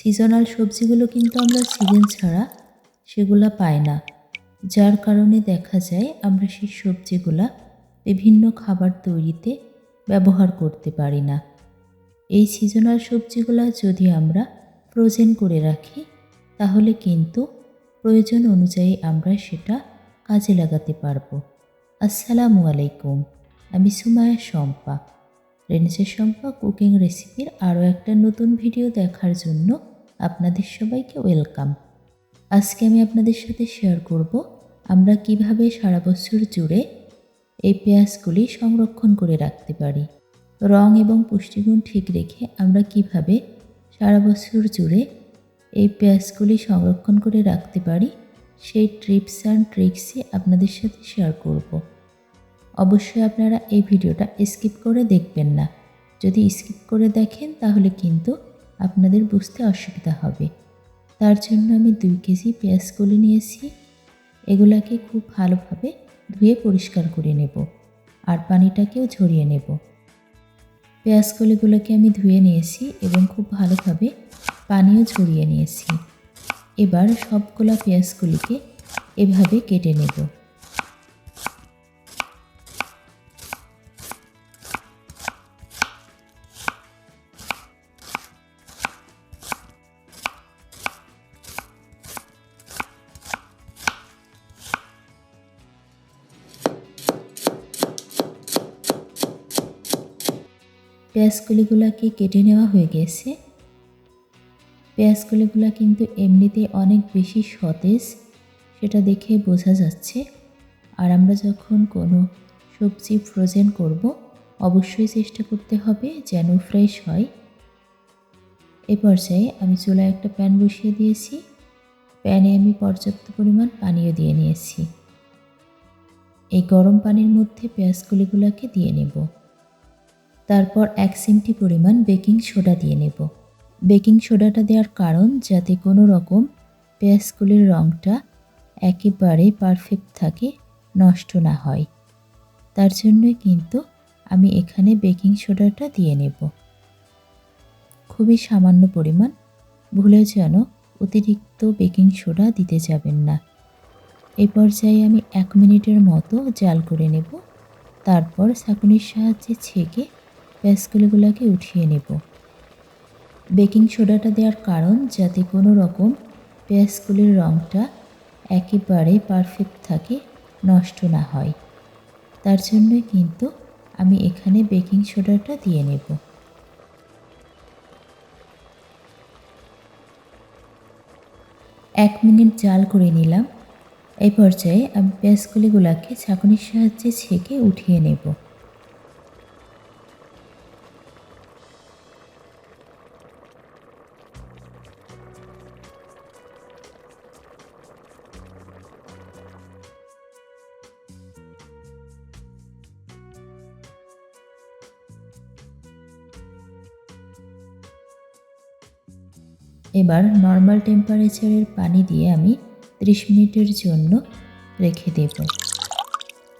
Seasonal সবজিগুলো কিন্তু আমরা সিজন ছাড়া সেগুলা পাই না। যার কারণে দেখা যায় আমরা সেই সবজিগুলা বিভিন্ন খাবার তৈরিতে ব্যবহার করতে পারি না। এই সিজনাল সবজিগুলা যদি আমরা ফ্রোজেন করে রাখি, তাহলে কিন্তু প্রয়োজন অনুযায়ী আমরা সেটা কাজে লাগাতে পারব। আসসালামু আলাইকুম, আমি সুমায়া শম্পা। রেনেসের শম্পা কুকিং রেসিপির আরও একটা নতুন ভিডিও দেখার জন্য আপনাদের সবাইকে ওয়েলকাম। আজকে আমি আপনাদের সাথে শেয়ার করব আমরা কীভাবে সারা বছর জুড়ে এই পেঁয়াজগুলি সংরক্ষণ করে রাখতে পারি। রং এবং পুষ্টিগুণ ঠিক রেখে আমরা কীভাবে সারা বছর জুড়ে এই পেঁয়াজগুলি সংরক্ষণ করে রাখতে পারি, সেই ট্রিপস অ্যান্ড ট্রিক্সই আপনাদের সাথে শেয়ার করব। অবশ্যই আপনারা এই ভিডিওটা স্কিপ করে দেখবেন না। যদি স্কিপ করে দেখেন তাহলে কিন্তু আপনাদের বুঝতে অসুবিধা হবে। তার জন্য আমি দুই কেজি পেঁয়াজ কলি নিয়েছি। এগুলাকে খুব ভালোভাবে ধুয়ে পরিষ্কার করে নেব আর পানিটাকেও ঝরিয়ে নেব। পেঁয়াজ কলিগুলোকে আমি ধুয়ে নিয়েছি এবং খুব ভালোভাবে পানিও ঝরিয়ে নিয়েছি। এবার সবগুলা পেঁয়াজগুলিকে এভাবে কেটে নেব। পেঁয়াজকলিগুলাকে কেটে নেওয়া হয়ে গেছে। পেঁয়াজকলিগুলা কিন্তু এমনিতে অনেক বেশি সতেজ, সেটা দেখে বোঝা যাচ্ছে। আর আমরা যখন কোনো সবজি ফ্রোজেন করব, অবশ্যই চেষ্টা করতে হবে যেন ফ্রেশ হয়। এ পর্যায়ে আমি চুলায় একটা প্যান বসিয়ে দিয়েছি। প্যানে আমি পর্যাপ্ত পরিমাণ পানীয় দিয়ে নিয়েছি। এই গরম পানির মধ্যে পেঁয়াজকলিগুলোকে দিয়ে নেব। তারপর এক সিমটি পরিমাণ বেকিং সোডা দিয়ে নেব। বেকিং সোডাটা দেওয়ার কারণ যাতে কোনো রকম পেঁয়াজগুলির রঙটা একেবারে পারফেক্ট থাকে, নষ্ট না হয়। তার জন্যই কিন্তু আমি এখানে বেকিং সোডাটা দিয়ে নেব। খুবই সামান্য পরিমাণ, ভুলে যেন অতিরিক্ত বেকিং সোডা দিতে যাবেন না। এই পর্যায়ে আমি এক মিনিটের মতো জাল করে নেব। তারপর ছাঁকুনির সাহায্যে ছেঁকে পেঁয়াজগুলিগুলোকে উঠিয়ে নেব। বেকিং সোডাটা দেওয়ার কারণ যাতে কোনো রকম পেঁয়াজগুলির রঙটা একেবারে পারফেক্ট থাকে, নষ্ট না হয়। তার জন্য কিন্তু আমি এখানে বেকিং সোডাটা দিয়ে নেব। এক মিনিট জাল করে নিলাম। এই পর্যায়ে আমি পেঁয়াজগুলিগুলাকে ছাঁকুনির সাহায্যে ছেঁকে উঠিয়ে নেব। এবার নর্মাল টেম্পারেচারের পানি দিয়ে আমি 30 মিনিটের জন্য রেখে দেব।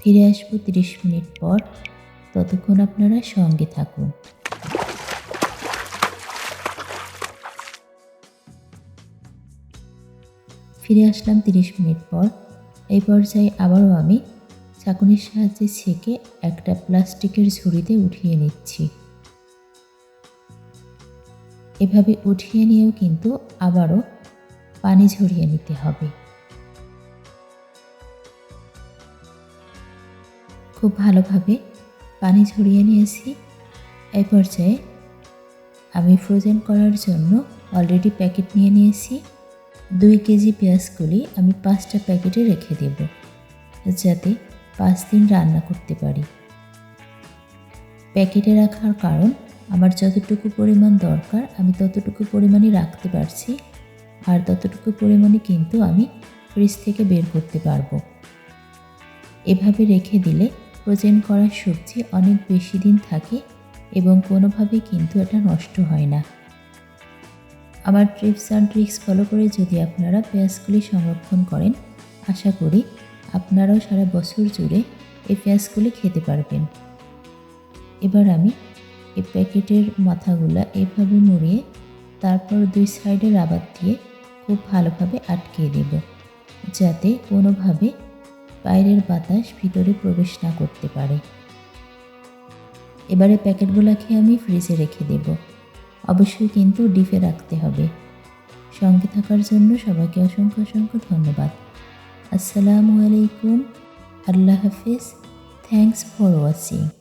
ফিরে আসব 30 মিনিট পর। ততক্ষণ আপনারা সঙ্গে থাকুন। ফিরে আসলাম 30 মিনিট পর। এই পর্যায়ে আবারও আমি চাকুনির সাহায্যে ছেঁকে একটা প্লাস্টিকের ঝুড়িতে উঠিয়ে নিচ্ছি। এভাবে উঠিয়ে নিয়েও কিন্তু আবারও পানি ঝরিয়ে নিতে হবে। খুব ভালোভাবে পানি ঝরিয়ে নিয়েছি। এই পর্যায়ে আমি ফ্রোজেন করার জন্য অলরেডি প্যাকেট নিয়ে নিয়েছি। দুই কেজি পেঁয়াজগুলি আমি পাঁচটা প্যাকেটে রেখে দেব, যাতে পাঁচ দিন রান্না করতে পারি। প্যাকেটে রাখার কারণ আমার যতটুকু পরিমাণ দরকার, আমি ততটুকু পরিমাণই রাখতে পারছি। আর ততটুকু পরিমাণে কিন্তু আমি ফ্রিজ থেকে বের করতে পারব। এভাবে রেখে দিলে ফ্রোজেন করা সবজি অনেক বেশি দিন থাকে এবং কোনোভাবে কিন্তু এটা নষ্ট হয় না। আমার ট্রিপস অ্যান্ড ট্রিক্স ফলো করে যদি আপনারা পেঁয়াজগুলি সংরক্ষণ করেন, আশা করি আপনারাও সারা বছর জুড়ে এই পেঁয়াজগুলি খেতে পারবেন। এবার আমি এই প্যাকেটের মাথাগুলা এভাবে মুড়িয়ে তারপর দুই সাইডে রাবার দিয়ে খুব ভালোভাবে আটকে দেব যাতে কোনোভাবে বাইরের বাতাস ভিতরে প্রবেশ না করতে পারে। এবারে প্যাকেটগুলোকে আমি ফ্রিজে রেখে দেব। অবশ্যই কিন্তু ডিপে রাখতে হবে। সঙ্গে থাকার জন্য সবাইকে অসংখ্য অসংখ্য ধন্যবাদ। আসসালামু আলাইকুম। আল্লাহ হাফিজ। Thanks for watching